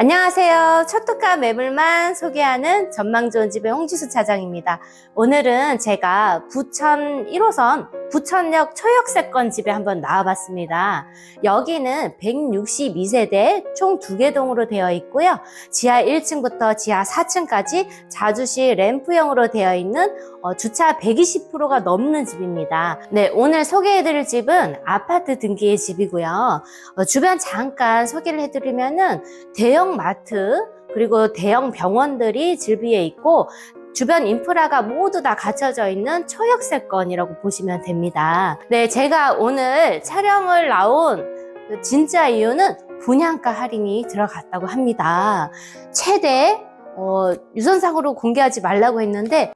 안녕하세요. 첫특가 매물만 소개하는 전망 좋은 집의 홍지수 차장입니다. 오늘은 제가 부천 1호선 부천역 초역세권 집에 한번 나와봤습니다. 여기는 162세대 총 두 개 동으로 되어 있고요. 지하 1층부터 지하 4층까지 자주시 램프형으로 되어 있는 어, 주차 120%가 넘는 집입니다. 네, 오늘 소개해드릴 집은 아파트 등기의 집이고요. 어, 주변 잠깐 소개를 해드리면은 대형 마트 그리고 대형 병원들이 질비해 있고 주변 인프라가 모두 다 갖춰져 있는 초역세권이라고 보시면 됩니다. 네, 제가 오늘 촬영을 나온 그 진짜 이유는 분양가 할인이 들어갔다고 합니다. 최대 어, 유선상으로 공개하지 말라고 했는데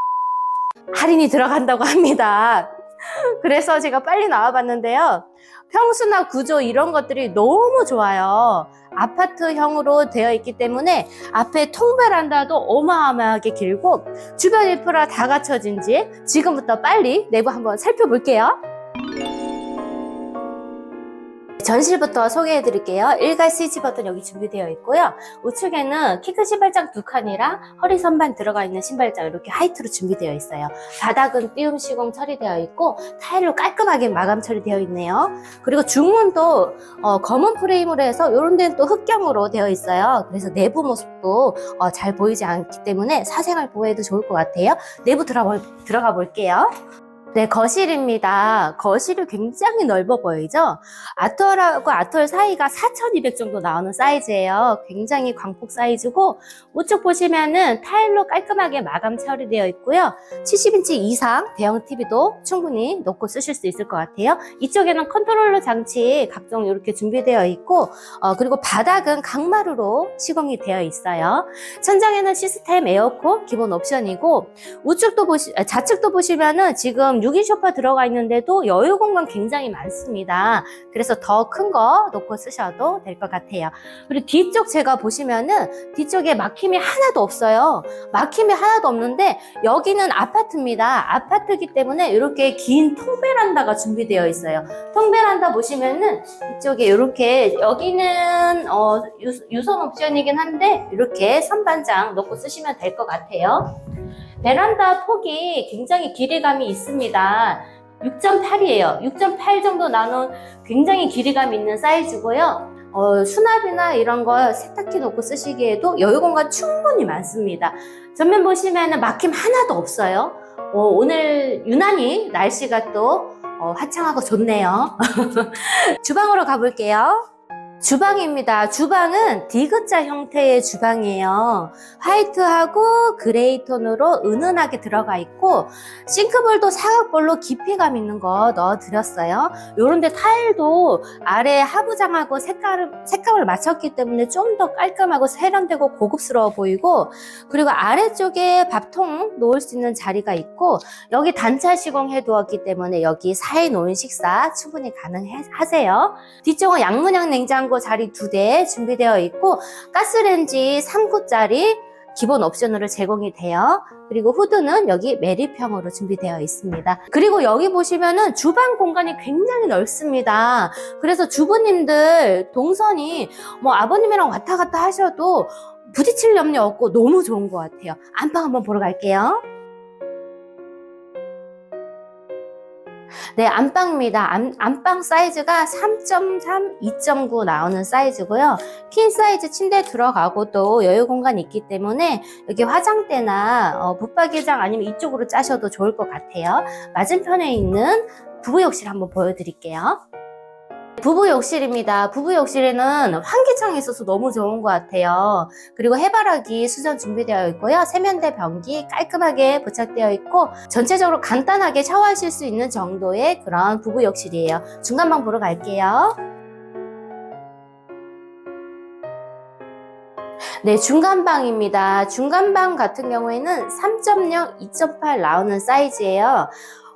할인이 들어간다고 합니다. 그래서 제가 빨리 나와봤는데요. 평수나 구조 이런 것들이 너무 좋아요. 아파트형으로 되어 있기 때문에 앞에 통베란다도 어마어마하게 길고 주변 인프라 다 갖춰진 집 지금부터 빨리 내부 한번 살펴볼게요. 전실부터 소개해 드릴게요. 일괄 스위치 버튼 여기 준비되어 있고요. 우측에는 키큰 신발장 두 칸이랑 허리 선반 들어가 있는 신발장 이렇게 하이트로 준비되어 있어요. 바닥은 띄움 시공 처리되어 있고 타일로 깔끔하게 마감 처리되어 있네요. 그리고 중문도 어, 검은 프레임으로 해서 이런 데는 또 흑경으로 되어 있어요. 그래서 내부 모습도 어, 잘 보이지 않기 때문에 사생활 보호에도 좋을 것 같아요. 내부 들어가, 들어가 볼게요. 네, 거실입니다. 거실이 굉장히 넓어 보이죠? 아트월하고 아트월 사이가 4,200 정도 나오는 사이즈예요. 굉장히 광폭 사이즈고 우측 보시면은 타일로 깔끔하게 마감 처리되어 있고요. 70인치 이상 대형 TV도 충분히 놓고 쓰실 수 있을 것 같아요. 이쪽에는 컨트롤러 장치 각종 이렇게 준비되어 있고 어, 그리고 바닥은 강마루로 시공이 되어 있어요. 천장에는 시스템 에어컨 기본 옵션이고 우측도 보시 아, 좌측도 보시면은 지금 6인 소파 들어가 있는데도 여유 공간 굉장히 많습니다. 그래서 더 큰 거 놓고 쓰셔도 될 것 같아요. 그리고 뒤쪽 제가 보시면은 뒤쪽에 막힘이 하나도 없어요. 막힘이 하나도 없는데 여기는 아파트입니다. 아파트이기 때문에 이렇게 긴 통베란다가 준비되어 있어요. 통베란다 보시면은 이쪽에 이렇게 여기는 어, 유, 선 옵션이긴 한데 이렇게 선반장 놓고 쓰시면 될 것 같아요. 베란다 폭이 굉장히 길이감이 있습니다. 6.8이에요. 6.8 정도 나눈 굉장히 길이감 있는 사이즈고요. 어, 수납이나 이런 거 세탁기 놓고 쓰시기에도 여유 공간 충분히 많습니다. 전면 보시면 막힘 하나도 없어요. 어, 오늘 유난히 날씨가 또 어, 화창하고 좋네요. 주방으로 가볼게요. 주방입니다. 주방은 디귿자 형태의 주방이에요. 화이트하고 그레이 톤으로 은은하게 들어가 있고 싱크볼도 사각볼로 깊이감 있는 거 넣어드렸어요. 요런데 타일도 아래 하부장하고 색깔을, 색감을 맞췄기 때문에 좀 더 깔끔하고 세련되고 고급스러워 보이고 그리고 아래쪽에 밥통 놓을 수 있는 자리가 있고 여기 단차 시공해 두었기 때문에 여기 사이 놓은 식사 충분히 가능하세요. 뒤쪽은 양문형 냉장고 자리 두 대 준비되어 있고 가스렌지 3구짜리 기본 옵션으로 제공이 돼요. 그리고 후드는 여기 매립형으로 준비되어 있습니다. 그리고 여기 보시면은 주방 공간이 굉장히 넓습니다. 그래서 주부님들 동선이 뭐 아버님이랑 왔다 갔다 하셔도 부딪힐 염려 없고 너무 좋은 것 같아요. 안방 한번 보러 갈게요. 네, 안방입니다. 안, 안방 사이즈가 3.3, 2.9 나오는 사이즈고요. 퀸 사이즈 침대 들어가고 또 여유 공간 있기 때문에 여기 화장대나 어, 붙박이장 아니면 이쪽으로 짜셔도 좋을 것 같아요. 맞은편에 있는 부부 욕실 한번 보여드릴게요. 부부 욕실입니다. 부부 욕실에는 환기창이 있어서 너무 좋은 것 같아요. 그리고 해바라기 수전 준비되어 있고요. 세면대 변기 깔끔하게 부착되어 있고 전체적으로 간단하게 샤워하실 수 있는 정도의 그런 부부 욕실이에요. 중간방 보러 갈게요. 네, 중간방입니다. 중간방 같은 경우에는 3.0, 2.8 나오는 사이즈예요.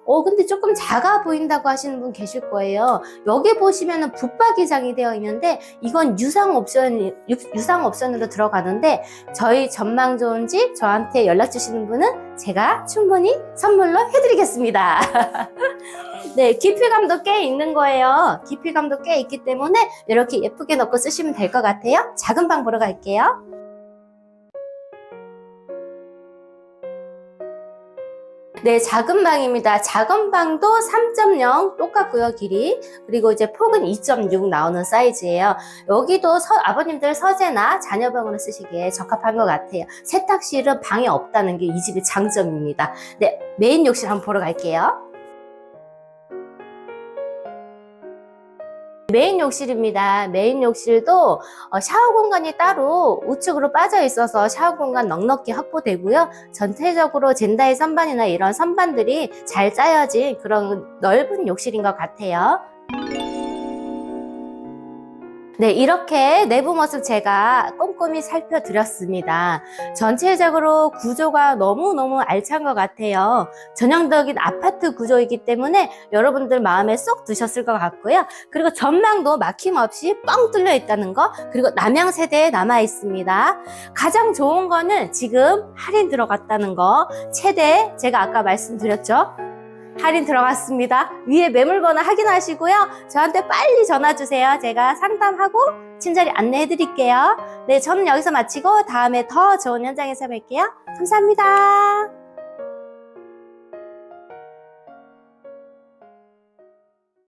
어, 근데 조금 작아 보인다고 하시는 분 계실 거예요. 여기 보시면은 붙박이장이 되어 있는데 이건 유상 옵션, 유, 유상 옵션으로 들어가는데 저희 전망 좋은 집 저한테 연락 주시는 분은 제가 충분히 선물로 해드리겠습니다. 네, 깊이감도 꽤 있는 거예요. 깊이감도 꽤 있기 때문에 이렇게 예쁘게 넣고 쓰시면 될 것 같아요. 작은 방 보러 갈게요. 네, 작은 방입니다. 작은 방도 3.0 똑같고요, 길이. 그리고 이제 폭은 2.6 나오는 사이즈예요. 여기도 서- 아버님들 서재나 자녀방으로 쓰시기에 적합한 것 같아요. 세탁실은 방에 없다는 게 이 집의 장점입니다. 네, 메인 욕실 한번 보러 갈게요. 메인 욕실입니다. 메인 욕실도 어, 샤워 공간이 따로 우측으로 빠져 있어서 샤워 공간 넉넉히 확보되고요. 전체적으로 젠다의 선반이나 이런 선반들이 잘 짜여진 그런 넓은 욕실인 것 같아요. 네, 이렇게 내부 모습 제가 꼼꼼히 살펴드렸습니다. 전체적으로 구조가 너무너무 알찬 것 같아요. 전형적인 아파트 구조이기 때문에 여러분들 마음에 쏙 드셨을 것 같고요. 그리고 전망도 막힘없이 뻥 뚫려 있다는 거, 그리고 남양 세대에 남아 있습니다. 가장 좋은 거는 지금 할인 들어갔다는 거, 최대 제가 아까 말씀드렸죠. 할인 들어갔습니다. 위에 매물 번호 확인하시고요. 저한테 빨리 전화 주세요. 제가 상담하고 친절히 안내해 드릴게요. 네, 저는 여기서 마치고 다음에 더 좋은 현장에서 뵐게요. 감사합니다.